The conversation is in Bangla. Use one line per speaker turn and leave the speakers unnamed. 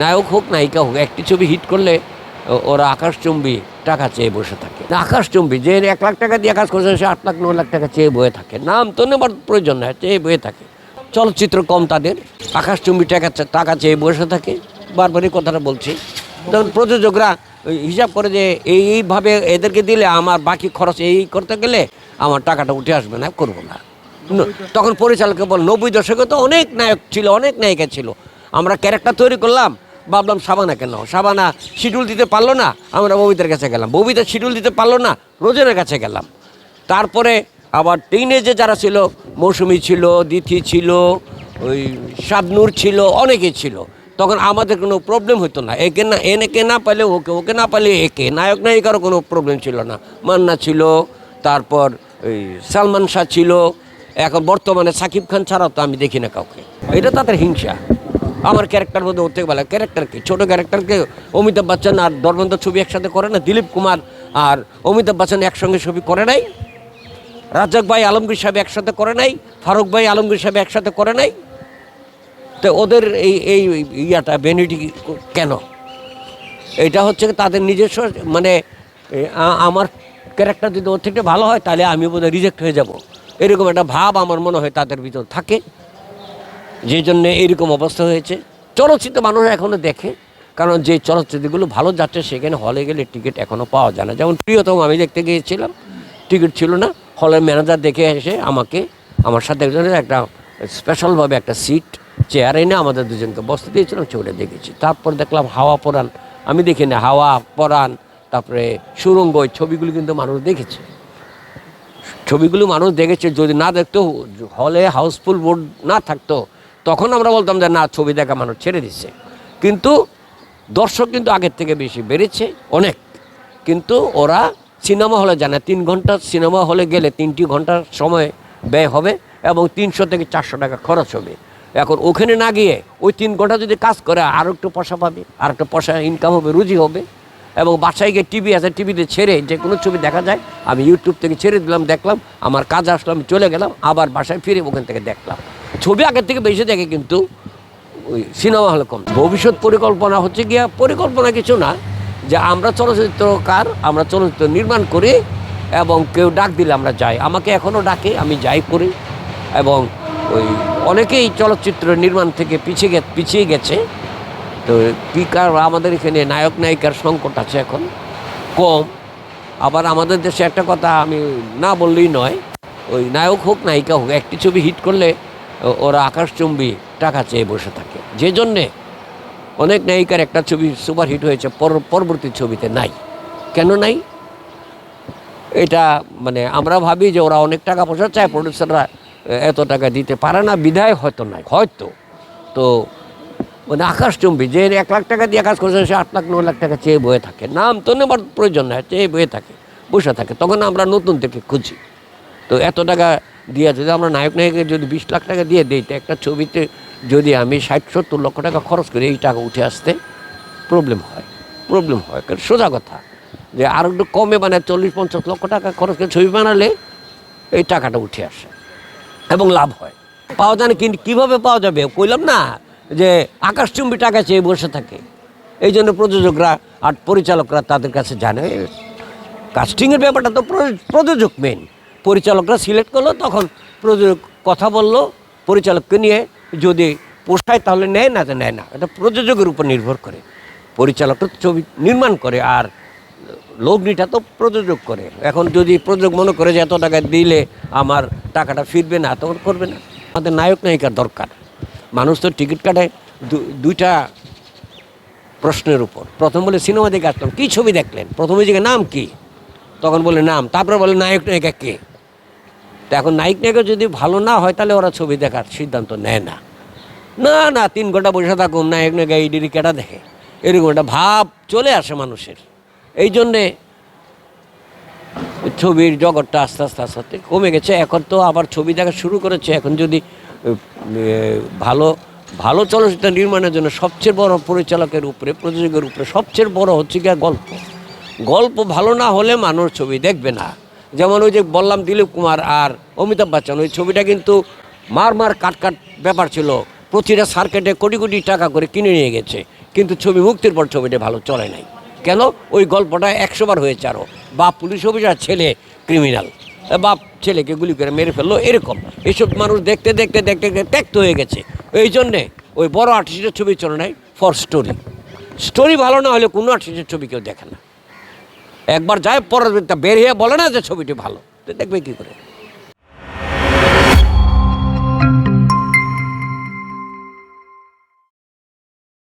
নায়ক হোক, নায়িকা হোক, একটি ছবি হিট করলে ওরা আকাশচুম্বী টাকা চেয়ে বসে থাকে। আকাশচুম্বী যে এক লাখ টাকা দিয়ে কাজ করছে, সে আট লাখ ন লাখ টাকা চেয়ে বয়ে থাকে। নাম তো নেবার প্রয়োজন নয় চেয়ে বয়ে থাকে। চলচ্চিত্র কম তাদের, আকাশচুম্বী টাকা টাকা চেয়ে বসে থাকে। বারবারই কথাটা বলছি। তখন প্রযোজকরা হিসাব করে যে এইভাবে এদেরকে দিলে আমার বাকি খরচ এই করতে গেলে আমার টাকাটা উঠে আসবে না, করব না। তখন পরিচালককে বল নব্বই দশকে তো অনেক নায়ক ছিল, অনেক নায়িকা ছিল। আমরা ক্যারেক্টার তৈরি করলাম ভাবলাম সাবানা কেন? সাবানা শিডিউল দিতে পারল না, আমরা ববিতার কাছে গেলাম। ববিতা শিডিউল দিতে পারল না, রোজনের কাছে গেলাম। তারপরে আবার টিনেজে যারা ছিল, মৌসুমি ছিল, দিথি ছিল, ওই শাবনুর ছিল, অনেকে ছিল। তখন আমাদের কোনো প্রবলেম হতো না। একে না এনেকে না পালে ওকে ওকে না পালে একে। নায়ক, নায়িকারও কোনো প্রবলেম ছিল না। মান্না ছিল, তারপর ওই সালমান শাহ ছিল। এখন বর্তমানে সাকিব খান ছাড়াও তো আমি দেখি না কাউকে। এটা তাদের হিংসা। আমার ক্যারেক্টার মধ্যে হতে বলে ক্যারেক্টার কি? ছোটো ক্যারেক্টারকে অমিতাভ বচ্চন আর ধর্মেন্দ্র ছবি একসাথে করে না? দিলীপ কুমার আর অমিতাভ বচ্চন একসঙ্গে ছবি করে নাই। রাজ্জাক ভাই আলমগীর সাহেব একসাথে করে নাই। ফারুক ভাই আলমগীর সাহেব একসাথে করে নাই। তো ওদের এই এই ইয়াটা বেনিটি কেন? এটা হচ্ছে তাদের নিজস্ব মানে আমার ক্যারেক্টার যদি ওর থেকে ভালো হয়, তাহলে আমি বোধহয় রিজেক্ট হয়ে যাব। এরকম একটা ভাব আমার মনে হয় তাদের ভিতর থাকে। যে জন্য এইরকম অবস্থা হয়েছে। চলচ্চিত্র মানুষ এখনও দেখে, কারণ যে চলচ্চিত্রগুলো ভালো যাচ্ছে, সেখানে হলে গেলে টিকিট এখনও পাওয়া যায় না। যেমন প্রিয়তম আমি দেখতে গিয়েছিলাম, টিকিট ছিল না। হলের ম্যানেজার দেখে এসে আমাকে, আমার সাথে একজনের একটা স্পেশালভাবে একটা সিট চেয়ার এনে আমাদের দুজনকে বসতে দিয়েছিলাম, ছবিটা দেখেছি। তারপর দেখলাম হাওয়া পরাণ আমি দেখি না, হাওয়া পরাণ তারপরে সুরঙ্গ, ওই ছবিগুলো কিন্তু মানুষ দেখেছে। ছবিগুলো মানুষ দেখেছে, যদি না দেখতো, হলে হাউসফুল বোর্ড না থাকতো। তখন আমরা বলতাম যে, না, ছবি দেখা মানুষ ছেড়ে দিচ্ছে। কিন্তু দর্শক কিন্তু আগের থেকে বেশি বেড়েছে, অনেক। কিন্তু ওরা সিনেমা হলে জানে, তিন ঘণ্টা সিনেমা হলে গেলে তিনটি ঘণ্টার সময় ব্যয় হবে এবং তিনশো থেকে চারশো টাকা খরচ হবে। এখন ওখানে না গিয়ে ওই তিন ঘণ্টা যদি কাজ করে আরও একটু পয়সা পাবে আর একটু পয়সা ইনকাম হবে, রুজি হবে। এবং বাসায় গিয়ে টিভি আছে, টিভিতে ছেড়ে যে কোনো ছবি দেখা যায়, আমি ইউটিউব থেকে ছেড়ে দিলাম, দেখলাম, আমার কাজ আসলো, আমি চলে গেলাম, আবার বাসায় ফিরে ওখান থেকে দেখলাম। ছবি আগের থেকে বেশি দেখে কিন্তু ওই সিনেমা হলে কম। ভবিষ্যৎ পরিকল্পনা হচ্ছে গিয়া, পরিকল্পনা কিছু না, যে আমরা চলচ্চিত্রকার আমরা চলচ্চিত্র নির্মাণ করি এবং কেউ ডাক দিলে আমরা যাই। আমাকে এখনও ডাকে, আমি যাই করি। এবং ওই অনেকেই চলচ্চিত্র নির্মাণ থেকে পিছিয়ে পিছিয়ে গেছে। তো কী কার আমাদের এখানে, নায়ক নায়িকার সংকট আছে এখন, কম। আবার আমাদের দেশে একটা কথা আমি না বললেই নয়, ওই নায়ক হোক, নায়িকা হোক, একটি ছবি হিট করলে ওরা আকাশচুম্বী টাকা চেয়ে বসে থাকে। যে জন্যে অনেক নায়িকার একটা ছবি সুপার হিট হয়েছে, পর- পরবর্তী ছবিতে নাই। কেন নাই? এটা মানে আমরা ভাবি যে ওরা অনেক টাকা পয়সা চায় প্রডিউসাররা এত টাকা দিতে পারে না, বিধায় হয়তো নাই, হয়তো। তো মানে আকাশচুম্বী যে এক লাখ টাকা দিয়ে কাজ করছে, সে আট লাখ ন লাখ টাকা চেয়ে বয়ে থাকে। নাম তো নেবার প্রয়োজন নয় চেয়ে বয়ে থাকে, বসে থাকে। তখন আমরা নতুন থেকে খুঁজি। তো এত টাকা দিয়ে যদি আমরা নায়ক নায়কের যদি বিশ লাখ টাকা দিয়ে দিই, তো একটা ছবিতে যদি আমি ষাট, সত্তর লক্ষ টাকা খরচ করি, এই টাকা উঠে আসতে প্রবলেম হয় প্রবলেম হয়। কারণ সোজা কথা, যে আর একটু কমে মানে চল্লিশ, পঞ্চাশ লক্ষ টাকা খরচ করে ছবি বানালে এই টাকাটা উঠে আসে এবং লাভ হয়। পাওয়া যায় না, কিন্তু কীভাবে পাওয়া যাবে? কইলাম না যে আকাশচুম্বী টাকা চেয়ে বসে থাকে। এই জন্য প্রযোজকরা আর পরিচালকরা তাদের কাছে জানে। কাস্টিংয়ের ব্যাপারটা তো প্রযোজ- প্রযোজক মেন পরিচালকরা সিলেক্ট করল, তখন প্রযোজক কথা বলল, পরিচালককে নিয়ে যদি পোষায় তাহলে নেয় না, তো নেয় না। এটা প্রযোজকের উপর নির্ভর করে। পরিচালকটা তো ছবি নির্মাণ করে আর লগ্নিটা তো প্রযোজক করে। এখন যদি প্রযোজক মনে করে যে এত টাকা দিলে আমার টাকাটা ফিরবে না, তখন করবে না। আমাদের নায়ক নায়িকার দরকার। মানুষ তো টিকিট কাটে দুইটা প্রশ্নের উপর। প্রথম বলে সিনেমা দেখে আসলাম, কী ছবি দেখলেন? প্রথমে জিজ্ঞে, নাম কি? তখন বলে, নাম। তারপরে বলে, নায়ক নায়িকা কে? তো এখন নায়ক নায়িকা যদি ভালো না হয়, তাহলে ওরা ছবি দেখার সিদ্ধান্ত নেয় না। না না, তিন ঘণ্টা বসে থাকুন, নায়ক নায়িকা, এই ডিরি কেটা দেখে। এরকম একটা ভাব চলে আসে মানুষের। এই জন্যে ছবির জগৎটা আস্তে আস্তে আস্তে কমে গেছে। এখন তো আবার ছবি দেখা শুরু করেছে। এখন যদি ভালো ভালো চলচ্চিত্র নির্মাণের জন্য সবচেয়ে বড় পরিচালকের উপরে, প্রযোজকের উপরে সবচেয়ে বড় হচ্ছে গিয়ে গল্প। গল্প ভালো না হলে মানুষ ছবি দেখবে না। যেমন ওই যে বললাম দিলীপ কুমার আর অমিতাভ বচ্চন, ওই ছবিটা কিন্তু মার মার কাট কাট ব্যাপার ছিল। প্রতিটা সার্কেটে কোটি কোটি টাকা করে কিনে নিয়ে গেছে। কিন্তু ছবি মুক্তির পর ছবিটা ভালো চলে নাই। কেন? ওই গল্পটা একশোবার হয়েছে আরও বা পুলিশ অফিসার ছেলে ক্রিমিনাল। বাপ ছেলেকে গুলি করে মেরে ফেলল, এরকম। এইসব মানুষ দেখতে দেখতে দেখতে দেখতে ত্যাক্ত হয়ে গেছে। এই জন্যে ওই বড় আর্টিস্টের ছবি চলে নাই ফর স্টোরি স্টোরি ভালো না হলে কোনো আর্টিস্টের ছবি কেউ দেখে না। একবার যায় পরের বের হয়ে বলে না যে ছবিটি ভালো দেখবে কী করে?